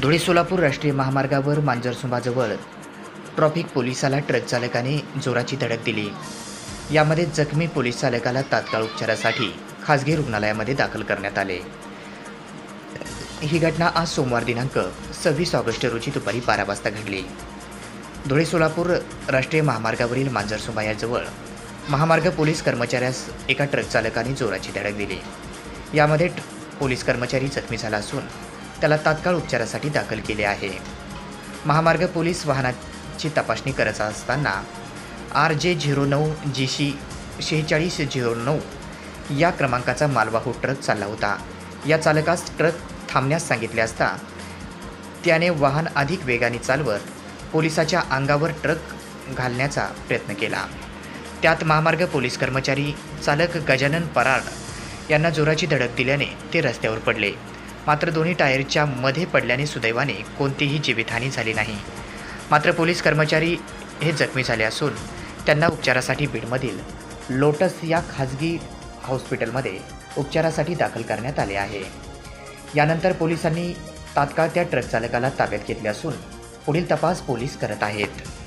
धुळे सोलापूर राष्ट्रीय महामार्गावर मांजरसुंबाजवळ traffic पोलिसाला truck चालकाने जोराची धडक दिली. यामध्ये जखमी पोलीस चालकाला तात्काळ उपचारासाठी खासगी रुग्णालयामध्ये दाखल करण्यात आले. ही घटना आज सोमवार दिनांक सव्वीस ऑगस्ट रोजी दुपारी बारा वाजता घडली. धुळे सोलापूर राष्ट्रीय महामार्गावरील मांजरसुंबा याजवळ महामार्ग पोलीस कर्मचाऱ्यास एका ट्रक चालकाने जोराची धडक दिली. यामध्ये पोलीस कर्मचारी जखमी झाला असून त्याला तात्काळ उपचारासाठी दाखल केले आहे. महामार्ग पोलीस वाहनाची तपासणी करत असताना आर जे झिरो नऊ जी सी शेहेचाळीस झिरो नऊ या क्रमांकाचा मालवाहू ट्रक चालला होता. या चालकास ट्रक थांबण्यास सांगितले असता त्याने वाहन अधिक वेगाने चालवत पोलिसाच्या अंगावर ट्रक घालण्याचा प्रयत्न केला. त्यात महामार्ग पोलीस कर्मचारी चालक गजानन पराड यांना जोराची धडक दिल्याने ते रस्त्यावर पडले. मात्र दोन्ही टायरच्या मध्ये पडल्याने सुदैवाने कोणतीही जीवितहानी झाली नाही. मात्र पोलीस कर्मचारी हे जखमी झाले असून त्यांना उपचारासाठी बीडमधील लोटस या खाजगी हॉस्पिटलमध्ये उपचारासाठी दाखल करण्यात आले आहे. यानंतर पोलिसांनी तात्काळ त्या ट्रक चालकाला ताब्यात घेतले असून पुढील तपास पोलीस करत आहेत.